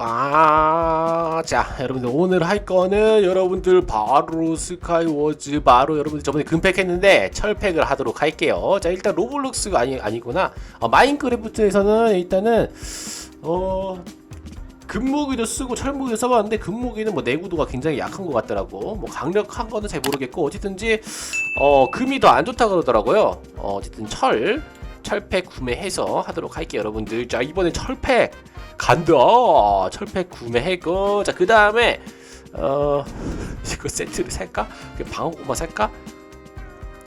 아, 자, 여러분들 오늘 할 거는 여러분들 바로 스카이워즈 바로 여러분들 저번에 금팩했는데 철팩을 하도록 할게요. 자, 일단 로블록스가 아니 아니구나. 어, 마인크래프트에서는 일단은 어 금무기도 쓰고 철무기도 써봤는데 금무기는 뭐 내구도가 굉장히 약한 것 같더라고. 뭐 강력한 거는 잘 모르겠고 어쨌든지 어 금이 더 안 좋다 그러더라고요. 어, 어쨌든 철 철팩 구매해서 하도록 할게요, 여러분들. 자 이번엔 철팩 간다. 철팩 구매했고 자 그 다음에 어 이거 세트를 살까? 그 방어구만 살까?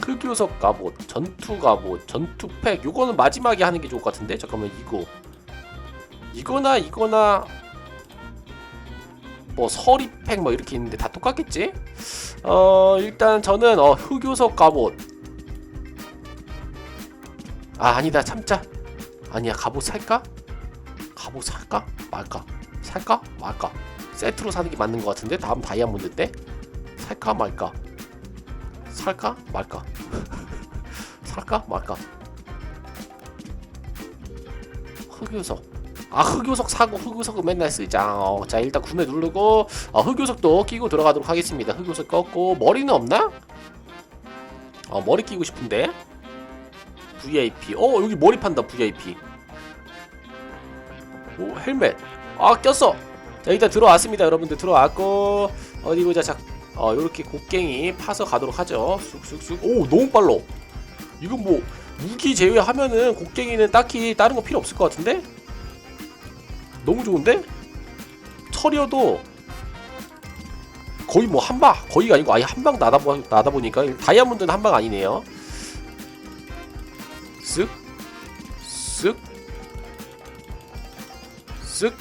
흑요석 갑옷, 전투 갑옷, 전투팩. 요거는 마지막에 하는 게 좋을 것 같은데. 잠깐만 이거. 이거나 이거나 뭐 서리팩 뭐 이렇게 있는데 다 똑같겠지? 어 일단 저는 어 흑요석 갑옷 아 아니다 참자 아니야 갑옷 살까? 갑옷 살까? 말까? 살까? 말까? 세트로 사는 게 맞는 것 같은데 다음 다이아몬드 때 살까 말까? 살까 말까? 살까 말까? 흑요석 아 흑요석 사고 흑요석은 맨날 쓰자 어, 자 일단 구매 누르고 어, 흑요석도 끼고 들어가도록 하겠습니다 흑요석 꺾고 머리는 없나? 어 머리 끼고 싶은데 VIP 어 여기 머리 판다 VIP 오 헬멧. 아 꼈어. 자 일단 들어왔습니다 여러분들. 들어왔고 어디 보자. 자 어, 요렇게 곡괭이 파서 가도록 하죠. 쑥쑥쑥. 오 너무 빨라. 이거 뭐 무기 제외하면은 곡괭이는 딱히 다른 거 필요 없을 것 같은데? 너무 좋은데? 철이어도 거의 뭐 한방 거의가 아니고 아예 한방 나다, 보니까. 다이아몬드는 한방 아니네요 쓱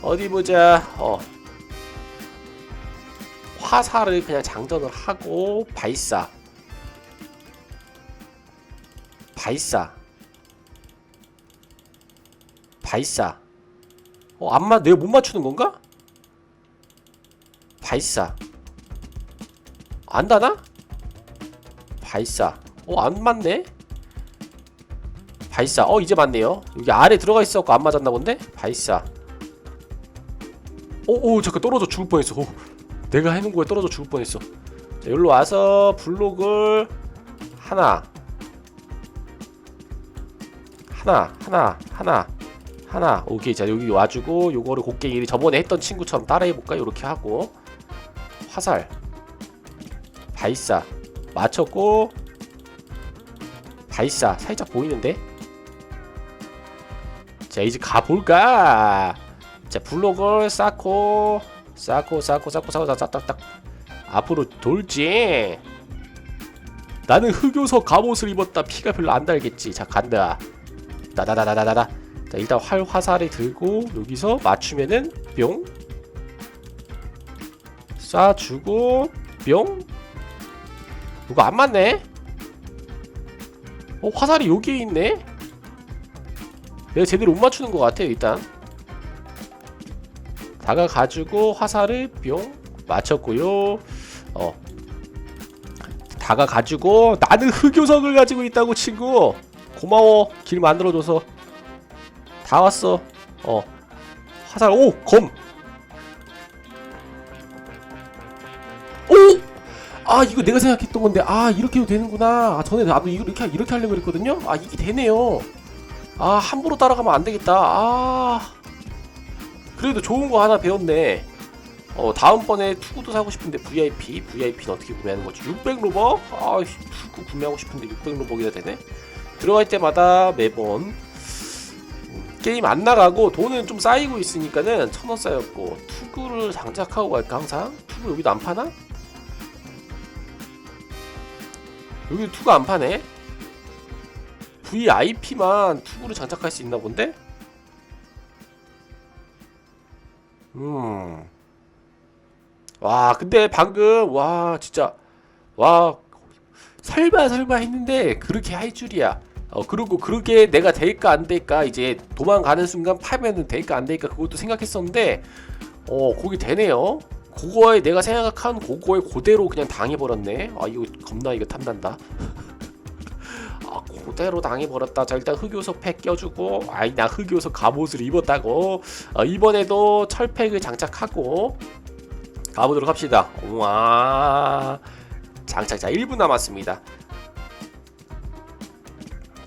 어디 보자 어 화살을 그냥 장전을 하고 발사 발사 발사 어, 안 맞, 내가 못 맞추는 건가? 발사. 안 다나? 발사. 어, 안 맞네? 발사. 어, 이제 맞네요. 여기 아래 들어가 있었고 안 맞았나 본데? 발사. 오, 오, 잠깐 떨어져 죽을 뻔했어. 오, 내가 해놓은 거에 떨어져 죽을 뻔했어. 자, 여기로 와서 블록을 하나. 하나, 하나, 하나. 하나 오케이 자 여기 와주고 요거를 곡괭이 저번에 했던 친구처럼 따라해볼까 요렇게 하고 화살 발사 맞췄고 발사 살짝 보이는데 자 이제 가볼까? 자 블록을 쌓고 쌓고 쌓고 쌓고 쌓고 딱딱딱 앞으로 돌지. 나는 흑요석 갑옷을 입었다. 피가 별로 안 달겠지. 자 간다. 다다다다다다 자, 일단 활 화살을 들고 여기서 맞추면은 뿅. 쏴주고 뿅. 이거 안 맞네? 어 화살이 여기에 있네 내가 제대로 못 맞추는 것 같아요 일단 다가가지고 화살을 뿅 맞췄고요 어 다가가지고 나는 흑요석을 가지고 있다고 친구 고마워 길 만들어줘서 다 왔어. 어. 화살 오 검. 오. 아 이거 내가 생각했던 건데 아 이렇게 해도 되는구나. 아 전에 나도 이거 이렇게 이렇게 하려고 그랬거든요. 아 이게 되네요. 아 함부로 따라가면 안 되겠다. 아 그래도 좋은 거 하나 배웠네. 어 다음번에 투구도 사고 싶은데 VIP VIP는 어떻게 구매하는 거지? 600로버? 아 투구 구매하고 싶은데 600로버기나 되네. 들어갈 때마다 매번 게임 안 나가고 돈은 좀 쌓이고 있으니까는 천 원 쌓였고 투구를 장착하고 갈까 항상? 투구 여기도 안 파나? 여기 투구 안 파네? VIP만 투구를 장착할 수 있나 본데? 음. 와, 근데 방금, 와, 진짜, 와, 설마 설마 했는데, 그렇게 할 줄이야. 어 그리고 그렇게 내가 될까 안 될까 이제 도망가는 순간 파면은 될까 안 될까 그것도 생각했었는데 어 거기 되네요. 그거에 내가 생각한 그거에 그대로 그냥 당해버렸네. 아 이거 겁나 이거 탐난다. 아 그대로 당해버렸다. 자 일단 흑요소 팩 껴주고 아이 나 흑요소 갑옷을 입었다고. 어, 이번에도 철팩을 장착하고 가보도록 합시다. 와. 장착 자 1분 남았습니다.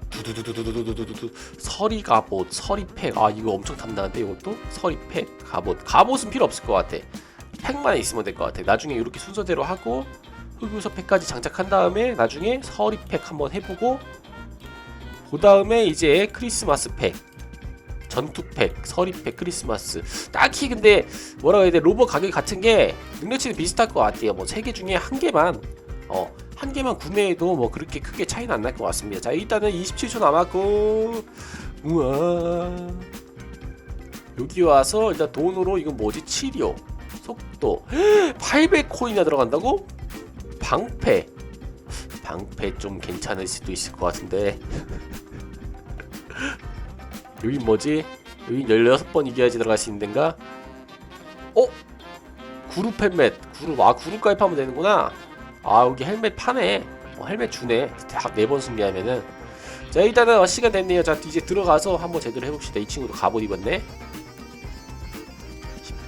두두두두두두두두두. 서리 갑옷 서리 팩 아 이거 엄청 탐나는데 이것도? 서리 팩 갑옷. 갑옷은 필요 없을 것 같아. 팩만 있으면 될 것 같아. 나중에 이렇게 순서대로 하고 흑요소 팩까지 장착한 다음에 나중에 서리 팩 한번 해보고 그 다음에 이제 크리스마스 팩 전투 팩 서리 팩 크리스마스. 딱히 근데 뭐라고 해야 돼? 로봇 가격이 같은 게 능력치는 비슷할 것 같아요. 뭐 세 개 중에 한 개만 어 한 개만 구매해도 뭐 그렇게 크게 차이는 안 날 것 같습니다. 자 일단은 27초 남았고 우와. 여기 와서 일단 돈으로 이건 뭐지? 치료 속도. 800코인이나 들어간다고? 방패 방패 좀 괜찮을 수도 있을 것 같은데. 여기 뭐지? 여기 16번 이겨야지 들어갈 수 있는 데인가? 어? 그룹 헬멧. 그룹. 아 그룹 가입하면 되는구나. 아 여기 헬멧 파네. 어, 헬멧 주네. 딱4번 승리하면은. 자 일단은 어, 시간 됐네요. 자 이제 들어가서 한번 제대로 해봅시다. 이 친구도 갑옷 입었네.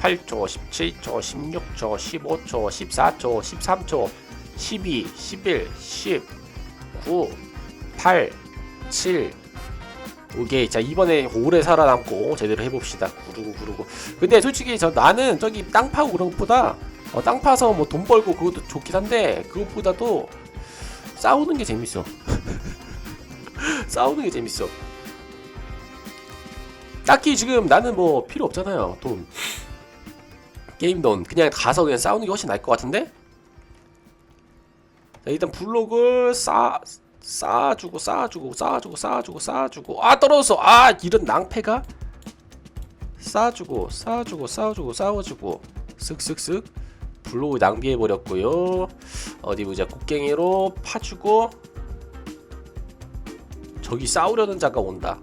18초 17초 16초 15초 14초 13초 12 11 10 9 8 7 오케이 자 이번에 오래 살아남고 제대로 해봅시다 구르고 구르고 근데 솔직히 저 나는 저기 땅 파고 그런 것보다 어, 땅 파서 뭐 돈 벌고 그것도 좋긴 한데 그것보다도 싸우는 게 재밌어. 싸우는 게 재밌어. 딱히 지금 나는 뭐 필요 없잖아요. 돈. 게임 돈. 그냥 가서 그냥 싸우는 게 훨씬 나을 것 같은데? 자, 일단 블록을 쌓, 쌓아주고, 쌓아주고, 쌓아주고, 쌓아주고, 쌓아주고. 아, 떨어졌어! 아, 이런 낭패가? 쌓아주고, 쌓아주고, 쌓아주고, 쌓아주고. 쓱쓱쓱. 블록을 낭비해 버렸고요. 어디 보자. 곡괭이로 파주고 저기 싸우려는 자가 온다.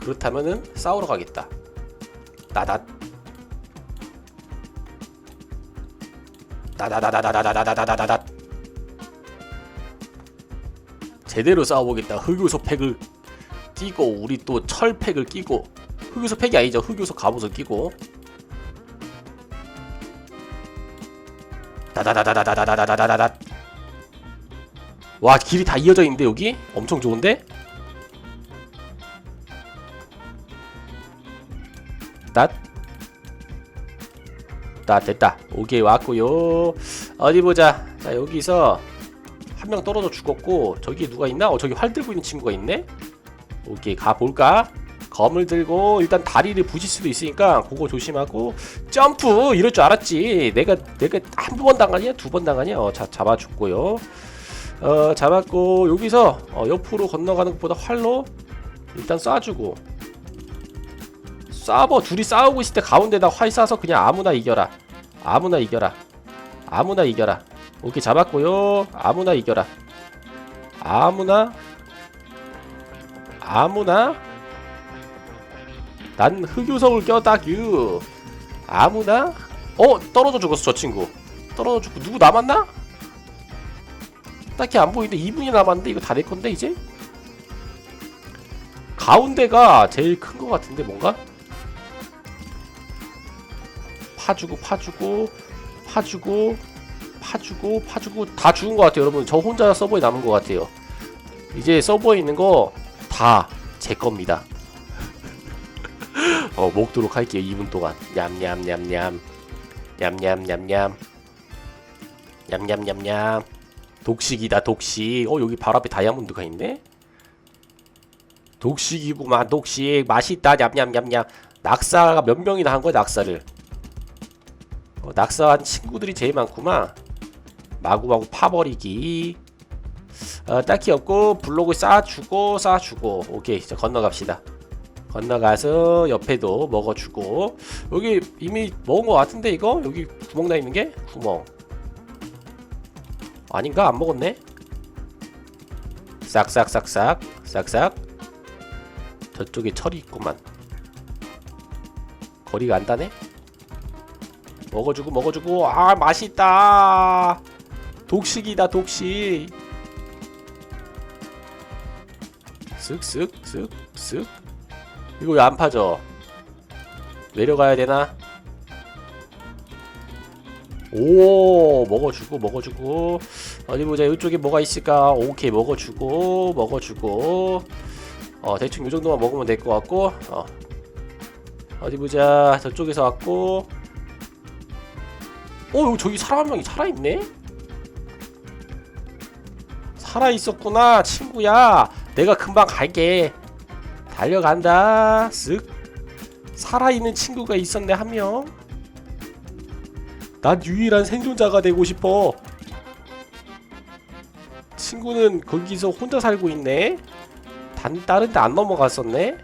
그렇다면은 싸우러 가겠다. 나닷 나다다다다다다다다다다다 제대로 싸워보겠다. 흑요소 팩을. 끼고 우리 또 철팩을 끼고. 흑요소 팩이 아니죠. 흑요소 갑옷을 끼고. 다다다다다다다다다다다. 와 길이 다 이어져 있는데 여기? 엄청 좋은데 나 됐다. 오케이 왔고요. 어디 보자. 자 여기서 한 명 떨어져 죽었고 저기 누가 있나? 어 저기 활 들고 있는 친구가 있네. 오케이 가 볼까? 검을 들고 일단 다리를 부실 수도 있으니까 그거 조심하고 점프 이럴 줄 알았지. 내가 내가 한 번 당하냐 두 번 당하냐? 어, 자 잡아줬고요. 어 잡았고 여기서 어, 옆으로 건너가는 것보다 활로 일단 쏴주고 쏴버 둘이 싸우고 있을 때 가운데다 활 쏴서 그냥 아무나 이겨라. 아무나 이겨라. 아무나 이겨라. 오케이 잡았고요. 아무나 이겨라. 아무나 아무나 난 흑요석을 껴다규 아무나 어 떨어져 죽었어 저 친구 떨어져 죽고 누구 남았나? 딱히 안 보이는데 2분이 남았는데 이거 다 내 건데 이제 가운데가 제일 큰 것 같은데 뭔가 파주고 파주고 파주고 파주고 파주고 다 죽은 것 같아요. 여러분 저 혼자 서버에 남은 것 같아요. 이제 서버에 있는 거 다 제 겁니다. 어 먹도록 할게요 2분 동안. 냠냠냠냠. 냠냠냠냠. 냠냠냠냠. 독식이다 독식. 어 여기 바로 앞에 다이아몬드가 있네? 독식이구만 독식. 맛있다. 냠냠냠냠. 낙사가 몇 명이나 한 거야 낙사를 어, 낙사한 친구들이 제일 많구만. 마구마구 파버리기. 어, 딱히 없고 블록을 쌓아주고 쌓아주고. 오케이 자 건너갑시다. 건너가서 옆에도 먹어주고. 여기 이미 먹은 것 같은데 이거? 여기 구멍 나 있는 게? 구멍. 아닌가? 안 먹었네? 싹싹싹싹 싹싹. 저쪽에 철이 있구만. 거리가 안 다네 먹어주고 먹어주고. 아 맛있다. 독식이다 독식. 쓱쓱쓱쓱 이거 왜 안 파져? 내려가야 되나? 오 먹어주고 먹어주고. 어디 보자 뭐, 이쪽에 뭐가 있을까? 오케이 먹어주고 먹어주고. 어 대충 이 정도만 먹으면 될 것 같고 어. 어디 보자. 저쪽에서 왔고. 어 저기 사람 한 명이 살아있네 살아있었구나 친구야 내가 금방 갈게 달려간다 쓱 살아있는 친구가 있었네 한명 난 유일한 생존자가 되고 싶어. 친구는 거기서 혼자 살고 있네. 단 다른 데 안 넘어갔었네.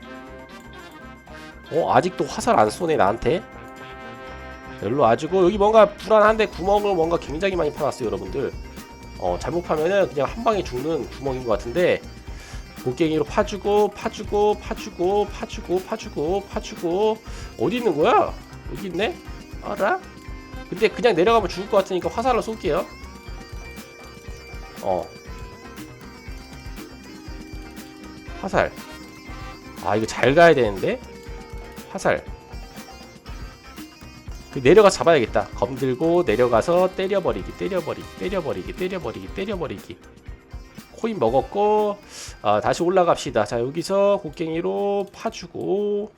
어 아직도 화살 안 쏘네 나한테. 여기로 와주고 여기 뭔가 불안한데 구멍을 뭔가 굉장히 많이 파놨어요 여러분들. 어 잘못 파면은 그냥 한 방에 죽는 구멍인 것 같은데 곡괭이로 파주고 파주고 파주고 파주고 파주고 파주고 어디 있는 거야? 여기 있네. 알아? 근데 그냥 내려가면 죽을 것 같으니까 화살로 쏠게요. 어. 화살. 아 이거 잘 가야 되는데. 화살. 그 내려가 잡아야겠다. 검 들고 내려가서 때려버리기, 때려버리기, 때려버리기, 때려버리기, 때려버리기. 코인 먹었고 아, 다시 올라갑시다. 자 여기서 곡괭이로 파주고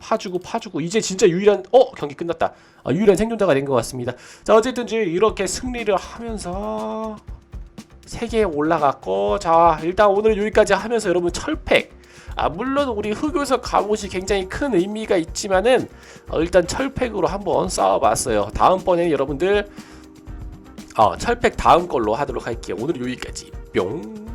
파주고 파주고 이제 진짜 유일한 어 경기 끝났다. 아, 유일한 생존자가 된 것 같습니다. 자 어쨌든 이제 이렇게 승리를 하면서 세계에 올라갔고 자 일단 오늘 여기까지 하면서 여러분 철팩 아 물론 우리 흑요석 갑옷이 굉장히 큰 의미가 있지만은 어, 일단 철팩으로 한번 싸워봤어요. 다음번에는 여러분들 어, 철팩 다음 걸로 하도록 할게요. 오늘 여기까지 뿅.